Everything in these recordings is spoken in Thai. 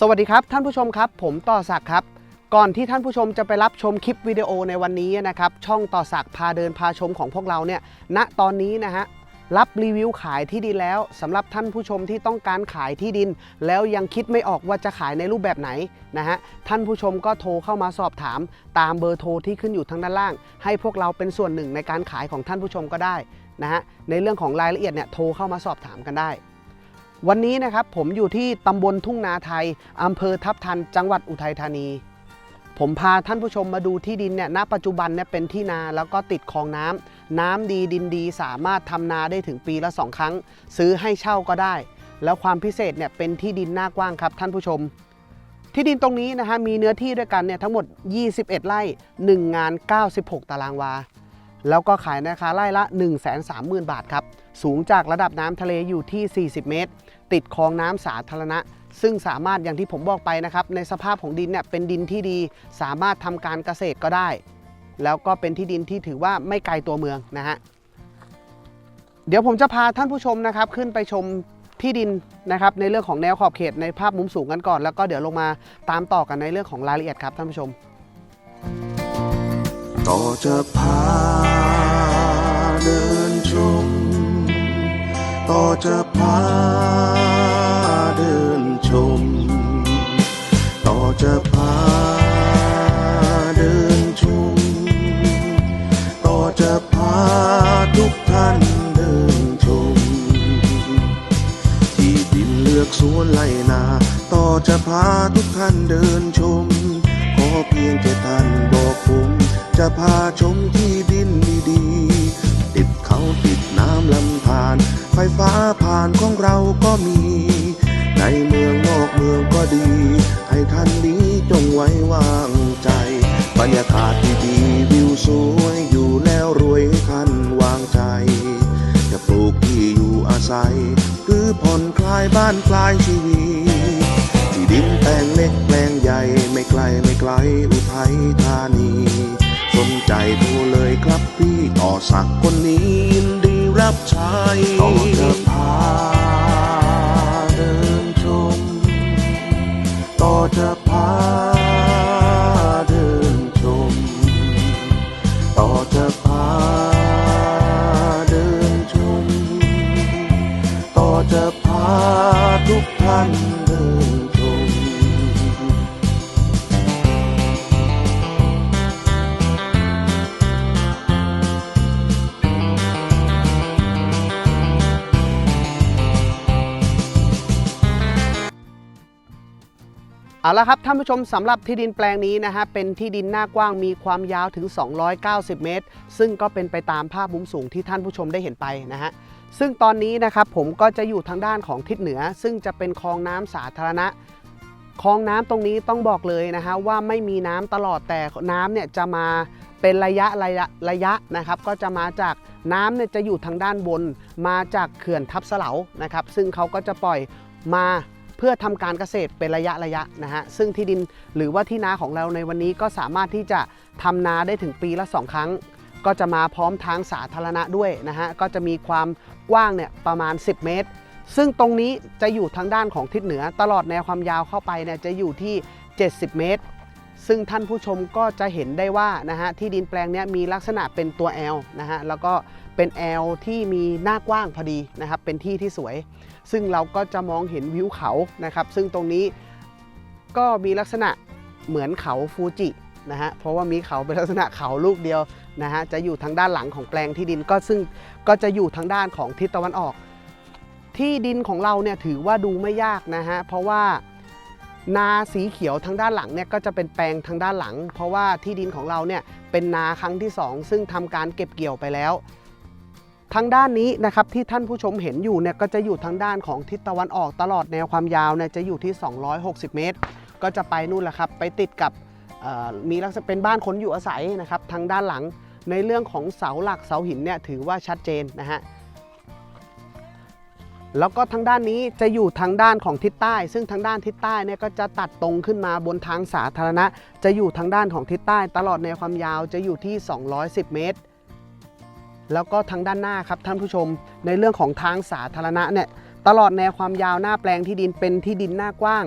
สวัสดีครับท่านผู้ชมครับผมต่อศักดิ์ครับ ก่อนที่ท่านผู้ชมจะไปรับชมคลิปวิดีโอในวันนี้นะครับช่องต่อศักดิ์พาเดินพาชมของพวกเราเนี่ยณตอนนี้นะฮะรับรีวิวขายที่ดินแล้วสำหรับท่านผู้ชมที่ต้องการขายที่ดิน แล้วยังคิดไม่ออกว่าจะขายในรูปแบบไหนนะฮะท่านผู้ชมก็โทรเข้ามาสอบถาม ตามเบอร์โทรที่ขึ้นอยู่ทางด้านล่าง ให้พวกเราเป็นส่วนหนึ่งในการขายของท่านผู้ชมก็ได้นะฮะในเรื่องของรายละเอียดเนี่ยโทรเข้ามาสอบถามกันได้ วันนี้นะครับผมอยู่ที่ตำบลทุ่งนาไทยอำเภอทับทัน จังหวัดอุทัยธานี ผมพาท่านผู้ชมมาดูที่ดินเนี่ยณปัจจุบันเนี่ยเป็นที่นาแล้วก็ติดคลองน้ำน้ำดีดินดีสามารถทำนาได้ถึงปีละสองครั้ง ซื้อให้เช่าก็ได้ แล้วความพิเศษเนี่ยเป็นที่ดินหน้ากว้างครับท่านผู้ชม ที่ดินตรงนี้นะฮะมีเนื้อที่ด้วยกันเนี่ยทั้งหมด 21 ไร่ 1 งาน 96 ตารางวา แล้วก็ขายในราคาไร่ละ 1 3 0 0 0 0 บาทครับ สูงจากระดับน้ำทะเลอยู่ที่ 40 เมตร ติดคลองน้ำสาธารณะ ซึ่งสามารถอย่างที่ผมบอกไปนะครับ ในสภาพของดินเนี่ยเป็นดินที่ดี สามารถทำการเกษตรก็ได้ แล้วก็เป็นที่ดินที่ถือว่าไม่ไกลตัวเมืองนะฮะ เดี๋ยวผมจะพาท่านผู้ชมนะครับ ขึ้นไปชมที่ดินนะครับในเรื่องของแนวขอบเขตในภาพมุมสูงกันก่อน แล้วก็เดี๋ยวลงมาตามต่อกันในเรื่องของรายละเอียดครับท่านผู้ชมต่อจะพา เดินชม ต่อจะพาเดินชม ต่อจะพาเดินชม ต่อจะพาทุกท่านเดินชม ที่ดินเลือกสวนไลนา ต่อจะพาทุกท่านเดินชม ขอเพียงแค่ท่านบอกผมจะพาชม ฟฟ้าผ่านของเราก็มี ในเมืองนอกเมืองก็ดี ให้ท่านนี้จงไว้วางใจ บรรยากาศดีวิวสวยอยู่แล้วรวยให้ท่านวางใจ จะปลูกที่อยู่อาศัย หรือผ่อนคลายบ้านคลายชีวิตที่ดินแปลงเล็กแปลงใหญ่ไม่ไกลไม่ไกลอุทัยธานีสนใจโทรเลยครับพี่ต่อสักคนนี้ยินดีรับใช้ พาเดินชม ต่อจะพาเดินชม ต่อจะพาเดินชม ต่อจะพาทุกท่านเดิน เอาละครับท่านผู้ชมสำหรับที่ดินแปลงนี้นะฮะเป็นที่ดินหน้ากว้างมีความยาวถึง 290 เมตร ซึ่งก็เป็นไปตามภาพมุมสูงที่ท่านผู้ชมได้เห็นไปนะฮะซึ่งตอนนี้นะครับผมก็จะอยู่ทางด้านของทิศเหนือ ซึ่งจะเป็นคลองน้ำสาธารณะคลองน้ำตรงนี้ต้องบอกเลยนะฮะว่าไม่มีน้ำตลอดแต่น้ำเนี่ยจะมาเป็นระยะระยะระยะนะครับก็จะมาจากน้ำเนี่ยจะอยู่ทางด้านบน มาจากเขื่อนทับเสลานะครับซึ่งเขาก็จะปล่อยมา เพื่อทำการเกษตรเป็นระยะระยะนะฮะซึ่งที่ดินหรือว่าที่นาของเราในวันนี้ก็สามารถที่จะทำนาได้ถึงปีละ 2 ครั้ง ก็จะมาพร้อมทางสาธารณะด้วยนะฮะก็จะมีความกว้างเนี่ยประมาณ 10 เมตร ซึ่งตรงนี้จะอยู่ทางด้านของทิศเหนือ ตลอดแนวความยาวเข้าไปเนี่ยจะอยู่ที่ 70 เมตร ซึ่งท่านผู้ชมก็จะเห็นได้ว่านะฮะที่ดินแปลงเนี้ยมีลักษณะเป็นตัว L นะฮะแล้วก็เป็น L ที่มีหน้ากว้างพอดีนะครับเป็นที่ที่สวย ซึ่งเราก็จะมองเห็นวิวเขานะครับ ซึ่งตรงนี้ก็มีลักษณะเหมือนเขาฟูจินะฮะเพราะว่ามีเขาเป็นลักษณะเขาลูกเดียวนะฮะจะอยู่ทางด้านหลังของแปลงที่ดินก็ซึ่งก็จะอยู่ทางด้านของทิศตะวันออก ที่ดินของเราเนี่ยถือว่าดูไม่ยากนะฮะเพราะว่านาสีเขียวทางด้านหลังเนี่ยก็จะเป็นแปลงทางด้านหลัง เพราะว่าที่ดินของเราเนี่ยเป็นนาครั้งที่สองซึ่งทำการเก็บเกี่ยวไปแล้ว ทางด้านนี้นะครับที่ท่านผู้ชมเห็นอยู่เนี่ยก็จะอยู่ทางด้านของทิศตะวันออกตลอดแนวความยาวเนี่ยจะอยู่ที่ 260 เมตร ก็จะไปนู่นแหละครับไปติดกับมีลักษณะเป็นบ้านคนอยู่อาศัยนะครับทางด้านหลังในเรื่องของเสาหลักเสาหินเนี่ยถือว่าชัดเจนนะฮะแล้วก็ทางด้านนี้จะอยู่ทางด้านของทิศใต้ ซึ่งทางด้านทิศใต้เนี่ยก็จะตัดตรงขึ้นมาบนทางสาธารณะ จะอยู่ทางด้านของทิศใต้ ตลอดแนวความยาวจะอยู่ที่ 210 เมตร แล้วก็ทางด้านหน้าครับท่านผู้ชม ในเรื่องของทางสาธารณะเนี่ยตลอดแนวความยาวหน้าแปลงที่ดินเป็นที่ดินหน้ากว้าง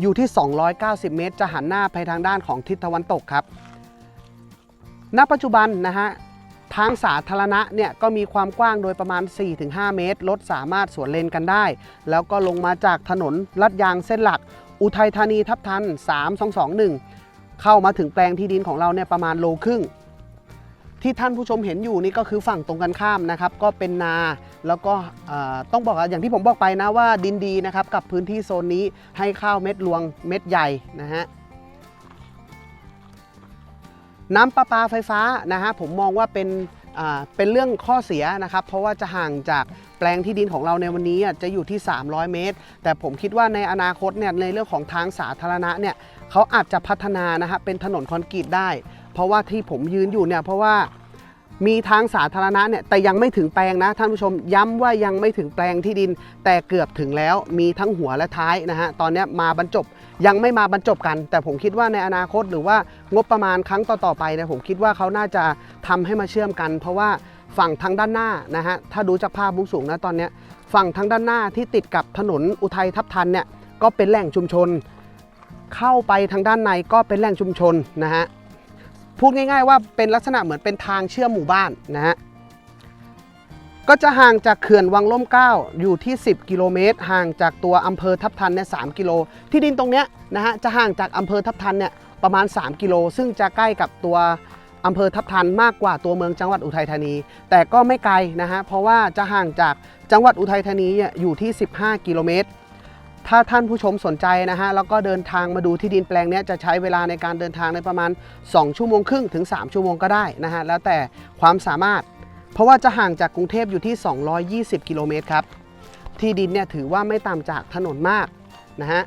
อยู่ที่ 290 เมตร จะหันหน้าไปทางด้านของทิศตะวันตกครับ ณ ปัจจุบันนะฮะทางสาธารณะเนี่ยก็มีความกว้างโดยประมาณ 4-5 เมตร รถสามารถสวนเลนกันได้ แล้วก็ลงมาจากถนนลัดยางเส้นหลัก อุทัยธานีทับทัน 3221 เข้ามาถึงแปลงที่ดินของเราเนี่ยประมาณโลครึ่ง ที่ท่านผู้ชมเห็นอยู่นี่ก็คือฝั่งตรงกันข้ามนะครับ ก็เป็นนาแล้วก็ต้องบอกอย่างที่ผมบอกไปนะว่าดินดีนะครับ กับพื้นที่โซนนี้ให้ข้าวเม็ดรวงเม็ดใหญ่นะฮะน้ำประปาไฟฟ้านะฮะผมมองว่าเป็น เป็นเรื่องข้อเสียนะครับ เพราะว่าจะห่างจากแปลงที่ดินของเราในวันนี้จะอยู่ที่ 300 เมตร แต่ผมคิดว่าในอนาคตเนี่ยในเรื่องของทางสาธารณะเนี่ยเขาอาจจะพัฒนานะฮะเป็นถนนคอนกรีตได้ เพราะว่าที่ผมยืนอยู่เนี่ยเพราะว่า มีทางสาธารณะเนี่ยแต่ยังไม่ถึงแปลงนะท่านผู้ชมย้ำว่ายังไม่ถึงแปลงที่ดิน แต่เกือบถึงแล้วมีทั้งหัวและท้ายนะฮะตอนนี้มาบรรจบยังไม่มาบรรจบกัน แต่ผมคิดว่าในอนาคตหรือว่างบประมาณครั้งต่อๆไปเนี่ยผมคิดว่าเขาน่าจะทำให้มาเชื่อมกัน เพราะว่าฝั่งทางด้านหน้านะฮะถ้าดูจากภาพมุมสูงนะตอนนี้ฝั่งทางด้านหน้าที่ติดกับถนนอุทัยทับทันเนี่ยก็เป็นแหล่งชุมชน เข้าไปทางด้านในก็เป็นแหล่งชุมชนนะฮะ พูดง่าย ๆ ว่าเป็นลักษณะเหมือนเป็นทางเชื่อมหมู่บ้านนะฮะก็จะห่างจากเขื่อนวังล่มเก้าอยู่ที่ 10 กิโลเมตร ห่างจากตัวอำเภอทับทันเนี่ย3กิโล ที่ดินตรงเนี้ยนะฮะจะห่างจากอำเภอทับทันเนี่ยประมาณ 3 กิโล ซึ่งจะใกล้กับตัวอำเภอทับทันมากกว่าตัวเมืองจังหวัดอุทัยธานี แต่ก็ไม่ไกลนะฮะเพราะว่าจะห่างจากจังหวัดอุทัยธานีอยู่ที่ 15 กิโลเมตร ถ้าท่านผู้ชมสนใจนะฮะแล้วก็เดินทางมาดูที่ดินแปลงนี้จะใช้เวลาในการเดินทางในประมาณ 2 ชั่วโมงครึ่งถึง 3 ชั่วโมงก็ได้นะฮะแล้วแต่ความสามารถ เพราะว่าจะห่างจากกรุงเทพอยู่ที่ 220 กิโลเมตรครับที่ดินเนี่ยถือว่าไม่ต่ำจากถนนมากนะฮะ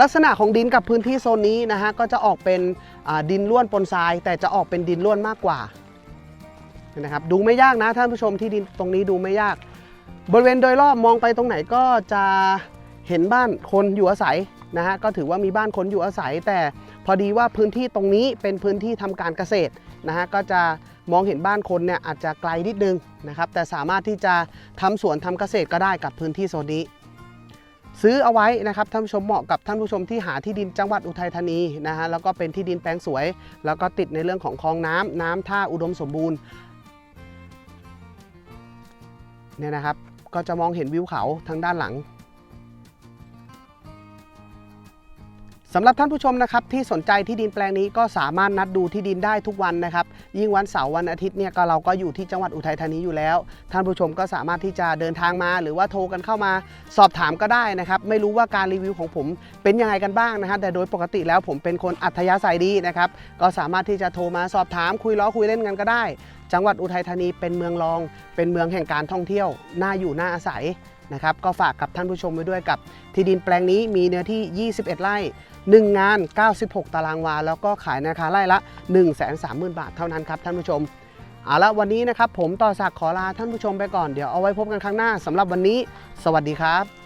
ลักษณะของดินกับพื้นที่โซนนี้นะฮะก็จะออกเป็นดินล้วนปนทราย แต่จะออกเป็นดินล้วนมากกว่านะครับดูไม่ยากนะท่านผู้ชมที่ดินตรงนี้ดูไม่ยาก บริเวณโดยรอบมองไปตรงไหนก็จะ เห็นบ้านคนอยู่อาศัยนะฮะก็ถือว่ามีบ้านคนอยู่อาศัย แต่พอดีว่าพื้นที่ตรงนี้เป็นพื้นที่ทำการเกษตรนะฮะก็จะมองเห็นบ้านคนเนี่ยอาจจะไกลนิดนึงนะครับแต่สามารถที่จะทำสวนทำเกษตรก็ได้กับพื้นที่โซนนี้ ซื้อเอาไว้นะครับท่านผู้ชมเหมาะกับท่านผู้ชมที่หาที่ดินจังหวัดอุทัยธานีนะฮะแล้วก็เป็นที่ดินแปลงสวย แล้วก็ติดในเรื่องของคลองน้ำน้ำท่าอุดมสมบูรณ์เนี่ยนะครับก็จะมองเห็นวิวเขาทางด้านหลัง สำหรับท่านผู้ชมนะครับที่สนใจที่ดินแปลงนี้ก็สามารถนัดดูที่ดินได้ทุกวันนะครับ ยิ่งวันเสาร์วันอาทิตย์เนี่ยก็เราก็อยู่ที่จังหวัดอุทัยธานีอยู่แล้ว ท่านผู้ชมก็สามารถที่จะเดินทางมา หรือว่าโทรกันเข้ามาสอบถามก็ได้นะครับไม่รู้ว่าการรีวิวของผมเป็นยังไงกันบ้างนะฮะแต่โดยปกติแล้วผมเป็นคนอัธยาศัยดีนะครับก็สามารถที่จะโทรมาสอบถามคุยล้อคุยเล่นกันก็ได้ จังหวัดอุทัยธานีเป็นเมืองรอง เป็นเมืองแห่งการท่องเที่ยวน่าอยู่น่าอาศัยนะครับก็ฝากกับท่านผู้ชมไว้ด้วยกับที่ดินแปลงนี้มีเนื้อที่ 21 ไร่ 1 งาน 96 ตารางวา แล้วก็ขายในราคาไร่ละ 1 3 0 0 0 0 บาทเท่านั้นครับท่านผู้ชมเอาละวันนี้นะครับผมต่อสักขอลาท่านผู้ชมไปก่อนเดี๋ยวเอาไว้พบกันครั้งหน้าสำหรับวันนี้ สวัสดีครับ